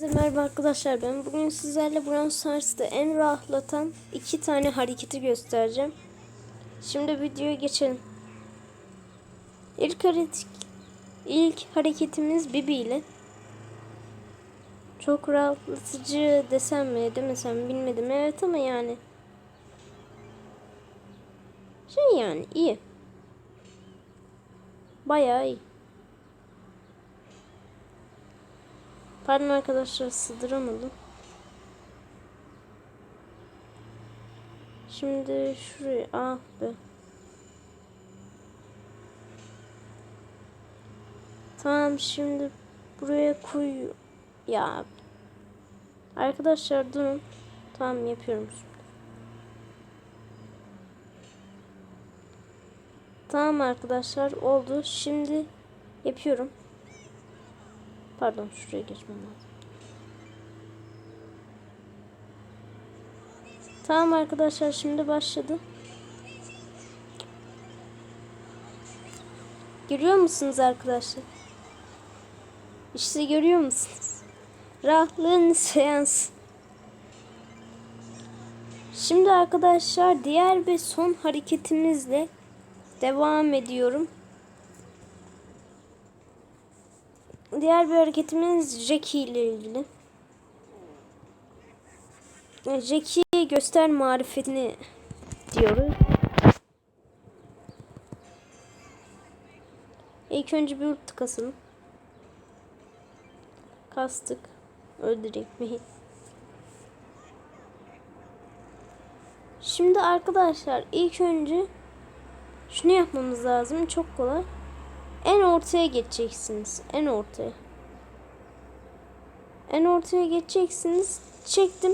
Merhaba arkadaşlar ben bugün sizlerle Brawl Stars'ta en rahatlatan iki tane hareketi göstereceğim. Şimdi videoya geçelim. İlk hareket ilk hareketimiz Bibi ile. Çok rahatlatıcı desem mi demesem bilmedim evet ama yani. Şey yani iyi. Bayağı iyi. Pardon arkadaşlar sığdıramadım. Şimdi şuraya ah be. Tamam şimdi buraya koy ya. Arkadaşlar durun. Tamam yapıyorum şimdi. Tamam arkadaşlar oldu. Şimdi yapıyorum. Pardon şuraya geçmem lazım. Tamam arkadaşlar şimdi başladı. Görüyor musunuz arkadaşlar? İşte görüyor musunuz? Rahatlığın seans. Şimdi arkadaşlar diğer ve son hareketimizle devam ediyorum. Diğer bir hareketimiz Jackie ile ilgili. Jackie'ye göster marifetini diyoruz. İlk önce bir ulti kasalım. Kastık. Öldürecek mi? Şimdi arkadaşlar ilk önce şunu yapmamız lazım. Çok kolay. En ortaya geçeceksiniz. En ortaya. En ortaya geçeceksiniz. Çektim.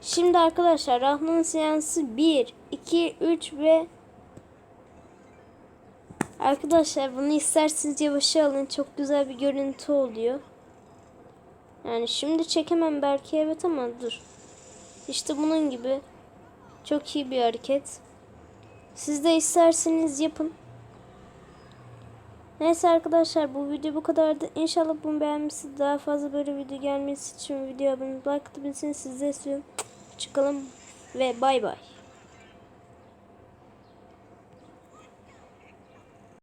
Şimdi arkadaşlar Rahman seansı 1, 2, 3 ve Arkadaşlar bunu isterseniz yavaşa alın. Çok güzel bir görüntü oluyor. Yani şimdi çekemem belki evet ama dur. İşte bunun gibi çok iyi bir hareket. Siz de isterseniz yapın. Neyse arkadaşlar bu video bu kadardı. İnşallah bunu beğenmişsiniz. Daha fazla böyle video gelmesi için video abone olmayı like atabilirsiniz. Sizleri istiyorum. Çıkalım ve bay bay.